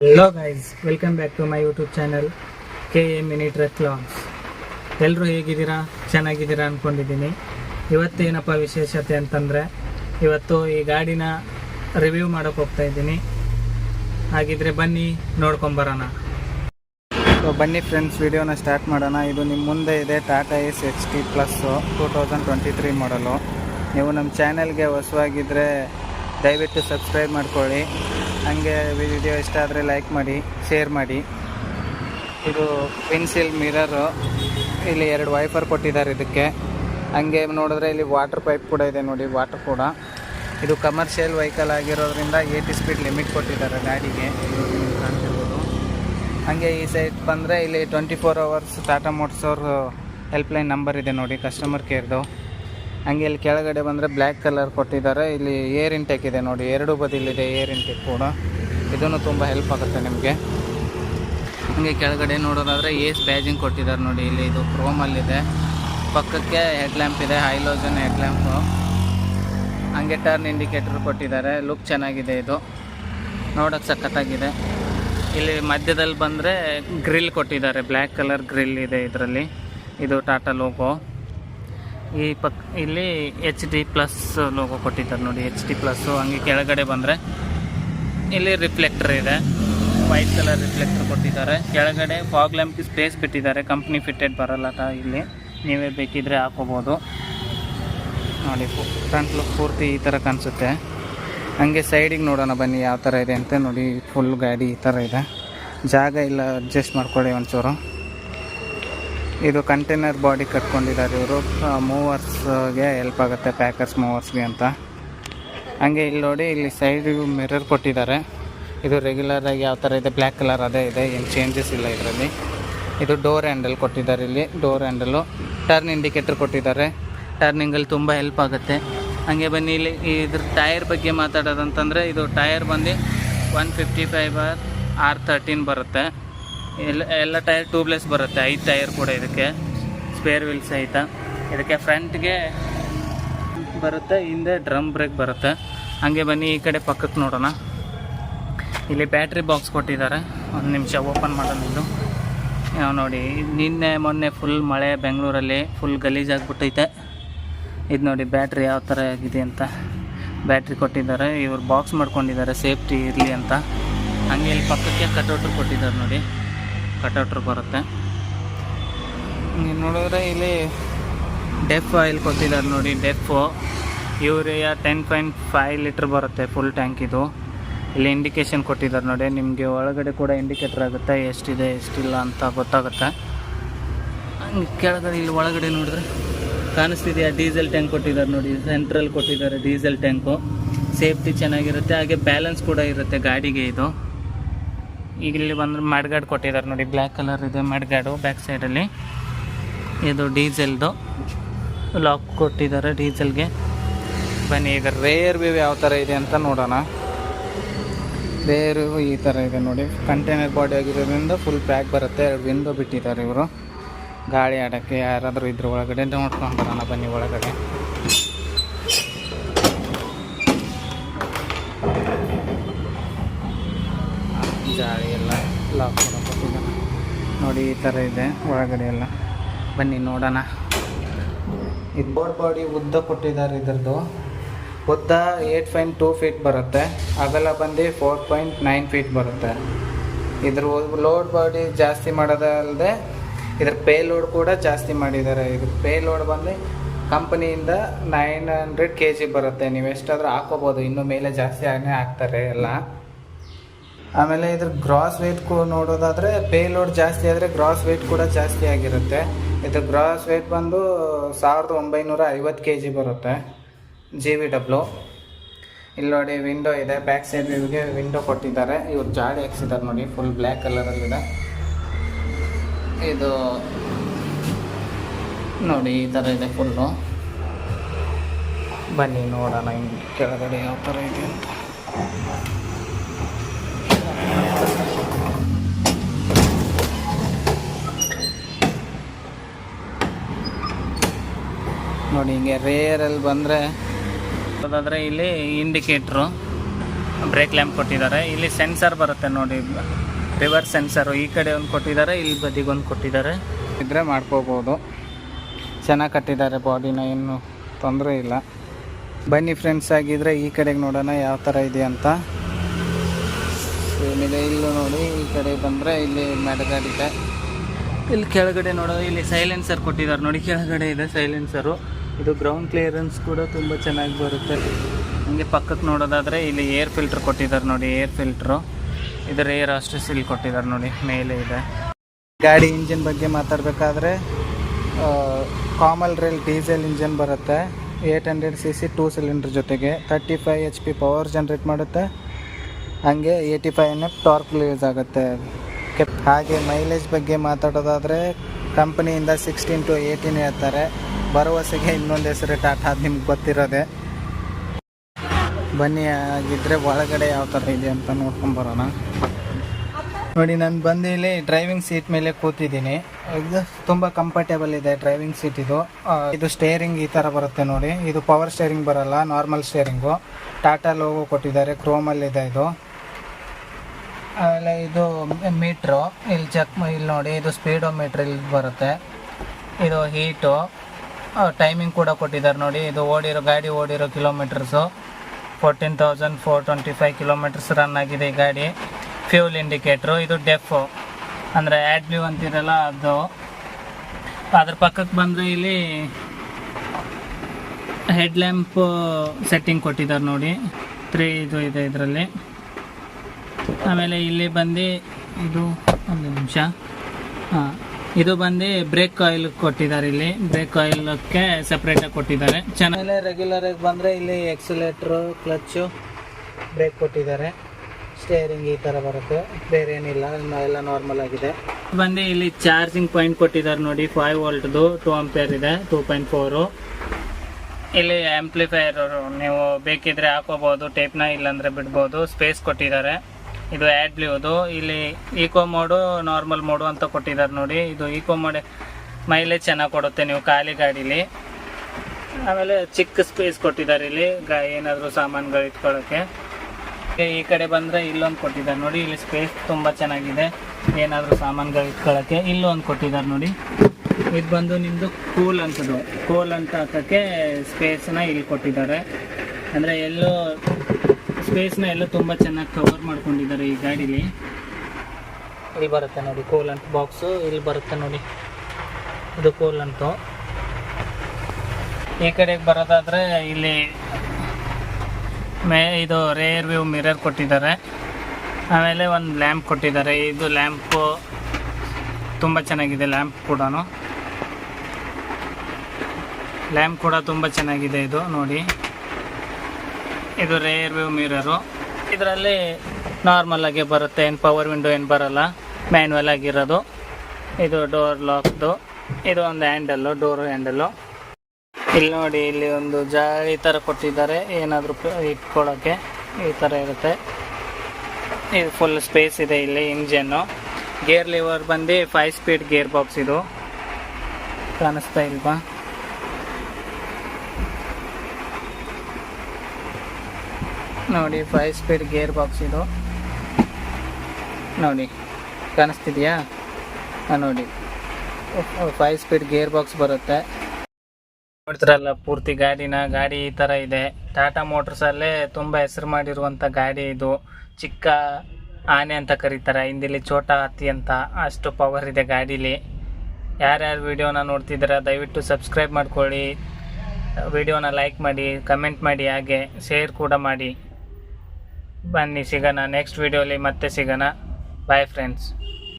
Hello guys welcome back to my YouTube channel K A mini truck logs ಎಲ್ಲರೂ ಹೇಗಿದ್ದೀರಾ? ಚೆನ್ನಾಗಿದ್ದೀರಾ ಅಂದ್ಕೊಂಡಿದ್ದೀನಿ ಇವತ್ತೇನಪ್ಪ ವಿಶೇಷತೆ ಅಂತಂದರೆ, ಇವತ್ತು ಈ ಗಾಡಿನ ರಿವ್ಯೂ ಮಾಡೋಕೆ ಹೋಗ್ತಾ ಇದ್ದೀನಿ. ಹಾಗಿದ್ರೆ ಬನ್ನಿ ನೋಡ್ಕೊಂಬರೋಣ ಸೊ ಬನ್ನಿ ಫ್ರೆಂಡ್ಸ್ ವಿಡಿಯೋನ ಸ್ಟಾರ್ಟ್ ಮಾಡೋಣ. ಇದು ನಿಮ್ಮ ಮುಂದೆ ಇದೆ Tata S H T plus two thousand twenty three ಮಾಡಲು ನೀವು ನಮ್ಮ ಚಾನಲ್ಗೆ ಹೊಸವಾಗಿದ್ದರೆ ದಯವಿಟ್ಟು ಸಬ್ಸ್ಕ್ರೈಬ್ ಮಾಡ್ಕೊಳ್ಳಿ. ಹಾಗೆ ವಿಡಿಯೋ ಇಷ್ಟ ಆದರೆ ಲೈಕ್ ಮಾಡಿ ಶೇರ್ ಮಾಡಿ. ಇದು ಪೆನ್ಸಿಲ್ ಮಿರರು ಇಲ್ಲಿ ಎರಡು ವೈಫರ್ ಕೊಟ್ಟಿದ್ದಾರೆ ಇದಕ್ಕೆ. ಹಂಗೆ ನೋಡಿದ್ರೆ ಇಲ್ಲಿ ವಾಟರ್ ಪೈಪ್ ಕೂಡ ಇದೆ ನೋಡಿ ವಾಟರ್ ಕೂಡ. ಇದು ಕಮರ್ಷಿಯಲ್ ವೆಹಿಕಲ್ ಆಗಿರೋದ್ರಿಂದ ಏಯ್ಟಿ ಸ್ಪೀಡ್ ಲಿಮಿಟ್ ಕೊಟ್ಟಿದ್ದಾರೆ ಗಾಡಿಗೆ. ಕಾಣ್ತಿರ್ಬೋದು ಹಾಗೆ ಈ ಸೈಡ್ ಬಂದರೆ ಇಲ್ಲಿ twenty four hours Tata Motors ಅವರು ಹೆಲ್ಪ್ಲೈನ್ ನಂಬರ್ ಇದೆ ನೋಡಿ ಕಸ್ಟಮರ್ ಕೇರ್ದು ಹಂಗೆ ಇಲ್ಲಿ ಕೆಳಗಡೆ ಬಂದರೆ ಬ್ಲ್ಯಾಕ್ ಕಲರ್ ಕೊಟ್ಟಿದ್ದಾರೆ. ಇಲ್ಲಿ ಏರ್ ಇಂಟೇಕ್ ಇದೆ ನೋಡಿ, ಎರಡು ಬದಿಲಿದೆ ಏರ್ ಇಂಟೇಕ್ ಕೂಡ. ಇದನ್ನು ತುಂಬ ಹೆಲ್ಪ್ ಆಗುತ್ತೆ ನಿಮಗೆ. ಹಂಗೆ ಕೆಳಗಡೆ ನೋಡೋದಾದರೆ ಏಸ್ ಬ್ಯಾಜಿಂಗ್ ಕೊಟ್ಟಿದ್ದಾರೆ ನೋಡಿ, ಇಲ್ಲಿ ಇದು ಕ್ರೋಮಲ್ಲಿದೆ ಪಕ್ಕಕ್ಕೆ ಹೆಡ್ ಲ್ಯಾಂಪ್ ಇದೆ ಹೈಲೋಜನ್ ಹೆಡ್ ಲ್ಯಾಂಪು ಹಂಗೆ ಟರ್ನ್ ಇಂಡಿಕೇಟರ್ ಕೊಟ್ಟಿದ್ದಾರೆ. ಲುಕ್ ಚೆನ್ನಾಗಿದೆ ಇದು. ನೋಡೋಕ್ಕೆ ಸಖತ್ತಾಗಿದೆ. ಇಲ್ಲಿ ಮಧ್ಯದಲ್ಲಿ ಬಂದರೆ ಗ್ರಿಲ್ ಕೊಟ್ಟಿದ್ದಾರೆ. ಬ್ಲ್ಯಾಕ್ ಕಲರ್ ಗ್ರಿಲ್ ಇದೆ ಇದರಲ್ಲಿ. ಇದು ಟಾಟಾ ಲೋಗೋ ಈ ಪಕ್, ಇಲ್ಲಿ ಎಚ್ ಡಿ ಪ್ಲಸ್ ಲೋಗೋ ಕೊಟ್ಟಿದ್ದಾರೆ ನೋಡಿ ಎಚ್ ಡಿ ಪ್ಲಸ್ಸು ಹಂಗೆ ಕೆಳಗಡೆ ಬಂದರೆ ಇಲ್ಲಿ ರಿಫ್ಲೆಕ್ಟರ್ ಇದೆ. ವೈಟ್ ಕಲರ್ ರಿಫ್ಲೆಕ್ಟರ್ ಕೊಟ್ಟಿದ್ದಾರೆ. ಕೆಳಗಡೆ ಫಾಗ್ ಲ್ಯಾಂಪ್ಗೆ ಸ್ಪೇಸ್ ಬಿಟ್ಟಿದ್ದಾರೆ. ಕಂಪ್ನಿ ಫಿಟ್ಟೆಡ್ ಬರಲ್ಲ ಟ- ಇಲ್ಲಿ. ನೀವೇ ಬೇಕಿದ್ರೆ ಹಾಕೋಬೋದು. ನೋಡಿ ಫ್ರಂಟ್ ಲುಕ್ ಪೂರ್ತಿ ಈ ಥರ ಕಾಣಿಸುತ್ತೆ. ಹಂಗೆ ಸೈಡಿಗೆ ನೋಡೋಣ ಬನ್ನಿ, ಯಾವ ಥರ ಇದೆ ಅಂತ ನೋಡಿ ಫುಲ್ ಗಾಡಿ ಈ ಥರ ಇದೆ. ಜಾಗ ಇಲ್ಲ ಅಡ್ಜಸ್ಟ್ ಮಾಡ್ಕೊಳ್ಳಿ ಒಂಚೂರು. ಇದು ಕಂಟೈನರ್ ಬಾಡಿ ಕಟ್ಕೊಂಡಿದ್ದಾರೆ ಇವರು. ಮೂವರ್ಸ್ಗೆ ಹೆಲ್ಪ್ ಆಗುತ್ತೆ ಪ್ಯಾಕರ್ಸ್ ಮೂವರ್ಸ್ಗೆ ಅಂತ. ಹಂಗೆ ಇಲ್ಲಿ ನೋಡಿ, ಇಲ್ಲಿ ಸೈಡ್ ಮಿರರ್ ಕೊಟ್ಟಿದ್ದಾರೆ. ಇದು ರೆಗ್ಯುಲರ್ ಆಗಿ ಯಾವ ಥರ ಇದೆ ಬ್ಲ್ಯಾಕ್ ಕಲರ್ ಅದೇ ಇದೆ, ಏನು ಚೇಂಜಸ್ ಇಲ್ಲ ಇದರಲ್ಲಿ. ಇದು ಡೋರ್ ಹ್ಯಾಂಡಲ್ ಕೊಟ್ಟಿದ್ದಾರೆ ಇಲ್ಲಿ ಡೋರ್ ಹ್ಯಾಂಡಲು ಟರ್ನ್ ಇಂಡಿಕೇಟರ್ ಕೊಟ್ಟಿದ್ದಾರೆ. ಟರ್ನಿಂಗಲ್ಲಿ ತುಂಬ ಹೆಲ್ಪ್ ಆಗುತ್ತೆ. ಹಾಗೆ ಬನ್ನಿ, ಇಲ್ಲಿ ಇದ್ರ ಟೈರ್ ಬಗ್ಗೆ ಮಾತಾಡೋದಂತಂದರೆ, ಇದು ಟೈರ್ ಬಂದು one fifty five R R ಬರುತ್ತೆ. ಎಲ್ಲ ಎಲ್ಲ ಟೈರ್ ಟ್ಯೂಬ್ಲೆಸ್ ಬರುತ್ತೆ. ಐದು ಟೈರ್ ಕೂಡ ಇದಕ್ಕೆ. ಸ್ಪೇರ್ ವೀಲ್ ಸಹಿತ. ಇದಕ್ಕೆ ಫ್ರಂಟ್ಗೆ ಬರುತ್ತೆ, ಹಿಂದೆ ಡ್ರಮ್ ಬ್ರೇಕ್ ಬರುತ್ತೆ. ಹಾಗೆ ಬನ್ನಿ, ಈ ಕಡೆ ಪಕ್ಕಕ್ಕೆ ನೋಡೋಣ. ಇಲ್ಲಿ ಬ್ಯಾಟ್ರಿ ಬಾಕ್ಸ್ ಕೊಟ್ಟಿದ್ದಾರೆ. ಒಂದು ನಿಮಿಷ ಓಪನ್ ಮಾಡೋಣ ಇದು. ನೋಡಿ, ನಿನ್ನೆ, ಮೊನ್ನೆ ಫುಲ್ ಮಳೆ, ಬೆಂಗಳೂರಲ್ಲಿ ಫುಲ್ ಗಲೀಜಾಗ್ಬಿಟ್ಟೈತೆ ಇದು ನೋಡಿ ಬ್ಯಾಟ್ರಿ ಯಾವ ಥರ ಆಗಿದೆ ಅಂತ ಬ್ಯಾಟ್ರಿ ಕೊಟ್ಟಿದ್ದಾರೆ. ಇವರು ಬಾಕ್ಸ್ ಮಾಡ್ಕೊಂಡಿದ್ದಾರೆ ಸೇಫ್ಟಿ ಇರಲಿ ಅಂತ. ಹಂಗೆ ಇಲ್ಲಿ ಪಕ್ಕಕ್ಕೆ ಕಟೌಟ್ರು ಕೊಟ್ಟಿದ್ದಾರೆ ನೋಡಿ. ಕಟೌಟ್ರ್ ಬರುತ್ತೆ. ನೀವು ನೋಡಿದ್ರೆ ಇಲ್ಲಿ ಡೆಫ್ ಆಯಿಲ್ ಕೊಟ್ಟಿದ್ದಾರೆ ನೋಡಿ DEF urea ten point five litre ಬರುತ್ತೆ ಫುಲ್ ಟ್ಯಾಂಕ್ ಇದು. ಇಲ್ಲಿ ಇಂಡಿಕೇಶನ್ ಕೊಟ್ಟಿದ್ದಾರೆ ನೋಡಿ, ನಿಮಗೆ ಒಳಗಡೆ ಕೂಡ ಇಂಡಿಕೇಟರ್ ಆಗುತ್ತೆ, ಎಷ್ಟಿದೆ, ಎಷ್ಟಿಲ್ಲ ಅಂತ ಗೊತ್ತಾಗುತ್ತೆ. ಕೆಳಗಡೆ ಇಲ್ಲಿ ಒಳಗಡೆ ನೋಡಿದ್ರೆ ಕಾಣಿಸ್ತಿದೆಯಾ? ಡೀಸೆಲ್ ಟ್ಯಾಂಕ್ ಕೊಟ್ಟಿದ್ದಾರೆ ನೋಡಿ ಸೆಂಟ್ರಲ್ ಕೊಟ್ಟಿದ್ದಾರೆ ಡೀಸೆಲ್ ಟ್ಯಾಂಕು ಸೇಫ್ಟಿ ಚೆನ್ನಾಗಿರುತ್ತೆ, ಹಾಗೆ ಬ್ಯಾಲೆನ್ಸ್ ಕೂಡ ಇರುತ್ತೆ ಗಾಡಿಗೆ ಇದು. ಈಗ ಇಲ್ಲಿ ಬಂದ್ರೆ ಮಡ್ಗಾಡ್ ಕೊಟ್ಟಿದ್ದಾರೆ ನೋಡಿ ಬ್ಲ್ಯಾಕ್ ಕಲರ್ ಇದೆ ಮಡ್ಗಾಡು ಬ್ಯಾಕ್ ಸೈಡಲ್ಲಿ ಇದು ಡೀಸೆಲ್ದು ಲಾಕ್ ಕೊಟ್ಟಿದ್ದಾರೆ ಡೀಸೆಲ್ಗೆ ಬನ್ನಿ, ಈಗ ರೇರ್ ವ್ಯೂ ಯಾವ ಥರ ಇದೆ ಅಂತ ನೋಡೋಣ. ರೇರ್ ವ್ಯೂ ಈ ಥರ ಇದೆ ನೋಡಿ. ಕಂಟೈನರ್ ಬಾಡಿ ಆಗಿರೋದ್ರಿಂದ ಫುಲ್ ಪ್ಯಾಕ್ ಬರುತ್ತೆ. ಎರಡು ವಿಂಡೋ ಬಿಟ್ಟಿದ್ದಾರೆ ಇವರು. ಗಾಳಿ ಆಡೋಕ್ಕೆ ಯಾರಾದರೂ ಇದ್ರ ಒಳಗಡೆ ನೋಡ್ಕೊಂಡು ಬರೋಣ. ಬನ್ನಿ ಒಳಗಡೆ. ಜಾಳಿ ಎಲ್ಲ ಲಾಕ್ ಕೂಡ ಕೊಟ್ಟಿದ್ದಾರೆ ನೋಡಿ ಈ ಥರ ಇದೆ, ಒಳಗಡೆ ಎಲ್ಲ. ಬನ್ನಿ ನೋಡೋಣ. ಇದು ಬೋರ್ಡ್ ಬಾಡಿ ಉದ್ದ ಕೊಟ್ಟಿದ್ದಾರೆ ಇದ್ರದ್ದು. ಉದ್ದ ಏಯ್ಟ್ ಪಾಯಿಂಟ್ ಟೂ ಫೀಟ್ ಬರುತ್ತೆ. ಅಗಲ ಬಂದು ಫೋರ್ ಪಾಯಿಂಟ್ ನೈನ್ ಫೀಟ್ ಬರುತ್ತೆ. ಇದ್ರ ಲೋಡ್ ಬಾಡಿ ಜಾಸ್ತಿ ಮಾಡೋದಲ್ಲದೆ ಇದ್ರ ಪೇ ಲೋಡ್ ಕೂಡ ಜಾಸ್ತಿ ಮಾಡಿದ್ದಾರೆ. ಇದ್ರ ಪೇ ಲೋಡ್ ಬಂದು ಕಂಪನಿಯಿಂದ ನೈನ್ ಹಂಡ್ರೆಡ್ ಕೆ ಜಿ ಬರುತ್ತೆ. ನೀವು ಎಷ್ಟಾದರೂ ಹಾಕೋಬೋದು. ಇನ್ನೂ ಮೇಲೆ ಜಾಸ್ತಿ ಆಗೇ ಹಾಕ್ತಾರೆ ಎಲ್ಲ. ಆಮೇಲೆ ಇದ್ರ ಗ್ರಾಸ್ ವೇಟ್ ನೋಡೋದಾದರೆ ಪೇ ಲೋಡ್ ಜಾಸ್ತಿ ಆದರೆ ಗ್ರಾಸ್ ವೇಟ್ ಕೂಡ ಜಾಸ್ತಿ ಆಗಿರುತ್ತೆ. ಇದ್ರ ಗ್ರಾಸ್ ವೆಯ್ಟ್ ಬಂದು ಸಾವಿರದ ಒಂಬೈನೂರ ಐವತ್ತು ಕೆ ಜಿ ಬರುತ್ತೆ ಜಿ ವಿ ಡಬ್ಲ್ಯೂ ಇಲ್ಲಿ ನೋಡಿ ವಿಂಡೋ ಇದೆ. ಬ್ಯಾಕ್ ಸೈಡ್ ವ್ಯೂಗೆ ವಿಂಡೋ ಕೊಟ್ಟಿದ್ದಾರೆ. ಇವ್ರು ಜಾಡಿ ಹಾಕ್ಸಿದ್ದಾರೆ ನೋಡಿ ಫುಲ್ ಬ್ಲ್ಯಾಕ್ ಕಲರಲ್ಲಿದೆ ಇದು. ನೋಡಿ, ಈ ಥರ ಇದೆ ಫುಲ್ಲು ಬನ್ನಿ ನೋಡೋಣ ಹಿಂಗೆ ಕೆಳಗಡೆ ಯಾವ ಥರ ಇದೆ ಅಂತ. ನೋಡಿ ಹಿಂಗೆ ರೇರಲ್ಲಿ ಬಂದರೆ ಅದಾದರೆ ಇಲ್ಲಿ ಇಂಡಿಕೇಟ್ರು ಬ್ರೇಕ್ ಲ್ಯಾಂಪ್ ಕೊಟ್ಟಿದ್ದಾರೆ. ಇಲ್ಲಿ ಸೆನ್ಸರ್ ಬರುತ್ತೆ ನೋಡಿ ರಿವರ್ಸ್ ಸೆನ್ಸರು ಈ ಕಡೆ ಒಂದು ಕೊಟ್ಟಿದ್ದಾರೆ ಇಲ್ಲಿ ಬದಿಗೆ ಒಂದು ಕೊಟ್ಟಿದ್ದಾರೆ. ಇದ್ರೆ ಮಾಡ್ಕೋಬೋದು. ಚೆನ್ನಾಗಿ ಕಟ್ಟಿದ್ದಾರೆ ಬಾಡಿನ ಏನು ತೊಂದರೆ ಇಲ್ಲ. ಬನ್ನಿ ಫ್ರೆಂಡ್ಸ್ ಆಗಿದ್ರೆ ಈ ಕಡೆಗೆ ನೋಡೋಣ ಯಾವ ಥರ ಇದೆ ಅಂತ. ಏನಿದೆ ಇಲ್ಲೂ ನೋಡಿ, ಈ ಕಡೆ ಬಂದರೆ ಇಲ್ಲಿ ಮೆಡಗಾಡಿದೆ ಇಲ್ಲಿ ಕೆಳಗಡೆ ನೋಡೋದು, ಇಲ್ಲಿ ಸೈಲೆನ್ಸರ್ ಕೊಟ್ಟಿದ್ದಾರೆ ನೋಡಿ, ಕೆಳಗಡೆ ಇದೆ ಸೈಲೆನ್ಸರು ಇದು ಗ್ರೌಂಡ್ ಕ್ಲಿಯರೆನ್ಸ್ ಕೂಡ ತುಂಬ ಚೆನ್ನಾಗಿ ಬರುತ್ತೆ. ಹಂಗೆ ಪಕ್ಕಕ್ಕೆ ನೋಡೋದಾದರೆ ಇಲ್ಲಿ ಏರ್ ಫಿಲ್ಟ್ರ್ ಕೊಟ್ಟಿದ್ದಾರೆ ನೋಡಿ ಏರ್ ಫಿಲ್ಟ್ರು ಇದರ ಏರ್ ಅಷ್ಟೇ ಸಿಲ್ ಕೊಟ್ಟಿದ್ದಾರೆ ನೋಡಿ, ಮೇಲೆ ಇದೆ. ಗಾಡಿ ಇಂಜಿನ್ ಬಗ್ಗೆ ಮಾತಾಡಬೇಕಾದ್ರೆ ಕಾಮಲ್ ರೈಲ್ ಡೀಸೆಲ್ ಇಂಜಿನ್ ಬರುತ್ತೆ. Eight hundred C C two cylinder ಜೊತೆಗೆ thirty five H P power generate ಮಾಡುತ್ತೆ. ಹಾಗೆ eighty five N F torque use ಆಗುತ್ತೆ. ಹಾಗೆ ಮೈಲೇಜ್ ಬಗ್ಗೆ ಮಾತಾಡೋದಾದರೆ ಕಂಪ್ನಿಯಿಂದ ಸಿಕ್ಸ್ಟೀನ್ ಟು ಏಯ್ಟೀನ್ ಹೇಳ್ತಾರೆ. ಭರವಸೆಗೆ ಇನ್ನೊಂದು ಹೆಸರು ಟಾಟಾ ನಿಮ್ಗೆ ಗೊತ್ತಿರೋದೆ. ಬನ್ನಿ ಆಗಿದ್ದರೆ ಒಳಗಡೆ ಯಾವ ಥರ ಇದೆ ಅಂತ ನೋಡ್ಕೊಂಬರೋಣ ನೋಡಿ, ನಾನು ಬಂದು ಇಲ್ಲಿ ಡ್ರೈವಿಂಗ್ ಸೀಟ್ ಮೇಲೆ ಕೂತಿದ್ದೀನಿ. ಇದು ತುಂಬ ಕಂಫರ್ಟೇಬಲ್ ಇದೆ ಡ್ರೈವಿಂಗ್ ಸೀಟ್ ಇದು. ಇದು ಸ್ಟೇರಿಂಗ್ ಈ ಥರ ಬರುತ್ತೆ ನೋಡಿ. ಇದು ಪವರ್ ಸ್ಟೇರಿಂಗ್ ಬರಲ್ಲ ನಾರ್ಮಲ್ ಸ್ಟೇರಿಂಗು ಟಾಟಾ ಲೋಗೋ ಕೊಟ್ಟಿದ್ದಾರೆ ಕ್ರೋಮಲ್ಲಿದೆ ಇದು. ಆಮೇಲೆ ಇದು ಮೀಟ್ರು, ಇಲ್ಲಿ ಚೆಕ್ ಇಲ್ಲಿ ನೋಡಿ, ಇದು ಸ್ಪೀಡೋ ಮೀಟ್ರ್ ಇಲ್ಲಿ ಬರುತ್ತೆ. ಇದು ಹೀಟು ಟೈಮಿಂಗ್ ಕೂಡ ಕೊಟ್ಟಿದ್ದಾರೆ ನೋಡಿ. ಇದು ಓಡಿರೋ ಗಾಡಿ ಓಡಿರೋ kilometres fourteen thousand four twenty five kilometres run ಆಗಿದೆ ಈ ಗಾಡಿ. ಫ್ಯೂಲ್ ಇಂಡಿಕೇಟ್ರು ಇದು ಡೆಫು ಅಂದರೆ ಆ್ಯಡ್ ಬ್ಲೂ ಅಂತಿರಲ್ಲ ಅದು. ಅದ್ರ ಪಕ್ಕಕ್ಕೆ ಬಂದರೆ ಇಲ್ಲಿ ಹೆಡ್ ಲ್ಯಾಂಪ್ ಸೆಟ್ಟಿಂಗ್ ಕೊಟ್ಟಿದ್ದಾರೆ ನೋಡಿ. ತ್ರೀ ಇದು ಇದೆ ಇದರಲ್ಲಿ. ಆಮೇಲೆ ಇಲ್ಲಿ ಬಂದು ಇದು ಒಂದು ನಿಮಿಷ. ಹಾಂ ಇದು ಬಂದು ಬ್ರೇಕ್ ಆಯಿಲ್ ಕೊಟ್ಟಿದ್ದಾರೆ ಇಲ್ಲಿ. ಬ್ರೇಕ್ ಆಯಿಲ್ಗೆ ಸಪ್ರೇಟಾಗಿ ಕೊಟ್ಟಿದ್ದಾರೆ. ಚೆನ್ನಾಗಿ ರೆಗ್ಯುಲರ್ ಆಗಿ ಬಂದರೆ ಇಲ್ಲಿ ಎಕ್ಸಲೇಟ್ರು ಕ್ಲಚ್ಚು ಬ್ರೇಕ್ ಕೊಟ್ಟಿದ್ದಾರೆ. ಸ್ಟೇರಿಂಗ್ ಈ ಥರ ಬರುತ್ತೆ. ಬೇರೆ ಏನಿಲ್ಲ ಎಲ್ಲ ನಾರ್ಮಲ್ ಆಗಿದೆ. ಬಂದು ಇಲ್ಲಿ ಚಾರ್ಜಿಂಗ್ ಪಾಯಿಂಟ್ ಕೊಟ್ಟಿದ್ದಾರೆ ನೋಡಿ. ಫೈವ್ ವೋಲ್ಟ್ದು ಟೂ ಅಂಪೇರ್ ಇದೆ ಟೂ ಪಾಯಿಂಟ್ ಫೋರು ಇಲ್ಲಿ ಆಂಪ್ಲಿಫೈಯರ್ ನೀವು ಬೇಕಿದ್ರೆ ಹಾಕೋಬೋದು ಟೇಪ್ನ ಇಲ್ಲಾಂದರೆ ಬಿಡ್ಬೋದು. ಸ್ಪೇಸ್ ಕೊಟ್ಟಿದ್ದಾರೆ. ಇದು ಆ್ಯಡ್ ಬ್ಲೂದು ಇಲ್ಲಿ ಈಕೋ ಮೋಡು ನಾರ್ಮಲ್ ಮೋಡು ಅಂತ ಕೊಟ್ಟಿದ್ದಾರೆ ನೋಡಿ. ಇದು ಈಕೋ ಮೋಡ್ ಮೈಲೇಜ್ ಚೆನ್ನಾಗಿ ಕೊಡುತ್ತೆ ನೀವು ಖಾಲಿ ಗಾಡೀಲಿ. ಆಮೇಲೆ ಚಿಕ್ಕ ಸ್ಪೇಸ್ ಕೊಟ್ಟಿದ್ದಾರೆ ಇಲ್ಲಿ. ಗಾ, ಏನಾದರೂ ಸಾಮಾನುಗಳು ಇಟ್ಕೊಳ್ಳೋಕ್ಕೆ ಈ ಕಡೆ ಬಂದರೆ ಇಲ್ಲೊಂದು ಕೊಟ್ಟಿದ್ದಾರೆ ನೋಡಿ. ಇಲ್ಲಿ ಸ್ಪೇಸ್ ತುಂಬ ಚೆನ್ನಾಗಿದೆ. ಏನಾದರೂ ಸಾಮಾನುಗಳು ಇಟ್ಕೊಳ್ಳೋಕ್ಕೆ ಇಲ್ಲೊಂದು ಕೊಟ್ಟಿದ್ದಾರೆ ನೋಡಿ. ಇದು ಬಂದು ನಿಮ್ಮದು ಕೂಲ್ ಅಂತದ್ದು. ಕೂಲ್ ಅಂತ ಹಾಕೋಕ್ಕೆ ಸ್ಪೇಸ್ನ ಇಲ್ಲಿ ಕೊಟ್ಟಿದ್ದಾರೆ. ಅಂದರೆ ಎಲ್ಲೋ ಸ್ಪೇಸ್ನ ಎಲ್ಲ ತುಂಬ ಚೆನ್ನಾಗಿ ಕವರ್ ಮಾಡ್ಕೊಂಡಿದ್ದಾರೆ ಈ ಗಾಡೀಲಿ. ಇಲ್ಲಿ ಬರುತ್ತೆ ನೋಡಿ ಕೋಲ್ ಅಂತ ಬಾಕ್ಸು ಇಲ್ಲಿ ಬರುತ್ತೆ ನೋಡಿ, ಇದು ಕೋಲ್ ಅಂತು. ಈ ಕಡೆಗೆ ಬರೋದಾದರೆ ಇಲ್ಲಿ ಮೇ, ಇದು ರೇರ್ ವ್ಯೂ ಮಿರರ್ ಕೊಟ್ಟಿದ್ದಾರೆ. ಆಮೇಲೆ ಒಂದು ಲ್ಯಾಂಪ್ ಕೊಟ್ಟಿದ್ದಾರೆ. ಇದು ಲ್ಯಾಂಪು ತುಂಬ ಚೆನ್ನಾಗಿದೆ ಲ್ಯಾಂಪ್ ಕೂಡ ಲ್ಯಾಂಪ್ ಕೂಡ ತುಂಬ ಚೆನ್ನಾಗಿದೆ ಇದು, ನೋಡಿ. ಇದು ರೇರ್ ವ್ಯೂ ಮಿರರು ಇದರಲ್ಲಿ ನಾರ್ಮಲ್ ಆಗಿ ಬರುತ್ತೆ, ಏನು ಪವರ್ ವಿಂಡೋ ಏನು ಬರಲ್ಲ ಮ್ಯಾನ್ಯಲ್ ಆಗಿರೋದು. ಇದು ಡೋರ್ ಲಾಕ್ದು ಇದು ಒಂದು ಹ್ಯಾಂಡಲ್ಲು ಡೋರ್ ಹ್ಯಾಂಡಲ್ಲು ಇಲ್ಲಿ ನೋಡಿ, ಇಲ್ಲಿ ಒಂದು ಜಾಳಿ ಥರ ಕೊಟ್ಟಿದ್ದಾರೆ, ಏನಾದರೂ ಇಟ್ಕೊಳ್ಳೋಕ್ಕೆ ಈ ಥರ ಇರುತ್ತೆ. ಇದು ಫುಲ್ ಸ್ಪೇಸ್ ಇದೆ ಇಲ್ಲಿ ಇಂಜನ್ನು ಗೇರ್ ಲಿವರ್ ಬಂದು ಫೈವ್ ಸ್ಪೀಡ್ ಗೇರ್ ಬಾಕ್ಸ್ ಇದು. ಕಾಣಿಸ್ತಾ ಇಲ್ವಾ? ನೋಡಿ ಫೈವ್ ಸ್ಪೀಡ್ ಗೇರ್ ಬಾಕ್ಸ್ ಇದು. ನೋಡಿ, ಕಾಣಿಸ್ತಿದೆಯಾ? ಹಾಂ, ನೋಡಿ. ಫೈವ್ ಸ್ಪೀಡ್ ಗೇರ್ ಬಾಕ್ಸ್ ಬರುತ್ತೆ. ನೋಡ್ತಿರಲ್ಲ, ಪೂರ್ತಿ ಗಾಡಿನ, ಗಾಡಿ ಈ ಥರ ಇದೆ. ಟಾಟಾ ಮೋಟರ್ಸಲ್ಲೇ ತುಂಬ ಹೆಸರು ಮಾಡಿರುವಂಥ ಗಾಡಿ ಇದು. ಚಿಕ್ಕ ಆನೆ ಅಂತ ಕರೀತಾರೆ, ಹಿಂದಿಲಿ ಚೋಟ ಹತ್ತಿ ಅಂತ. ಅಷ್ಟು ಪವರ್ ಇದೆ ಗಾಡೀಲಿ. ಯಾರ್ಯಾರು ವಿಡಿಯೋನ ನೋಡ್ತಿದ್ದೀರಾ, ದಯವಿಟ್ಟು ಸಬ್ಸ್ಕ್ರೈಬ್ ಮಾಡ್ಕೊಳ್ಳಿ. ವಿಡಿಯೋನ ಲೈಕ್ ಮಾಡಿ ಕಮೆಂಟ್ ಮಾಡಿ, ಹಾಗೆ ಶೇರ್ ಕೂಡ ಮಾಡಿ. ಬನ್ನಿ ಸಿಗೋಣ. ನೆಕ್ಸ್ಟ್ ವೀಡಿಯೋಲಿ ಮತ್ತೆ ಸಿಗೋಣ. Bye friends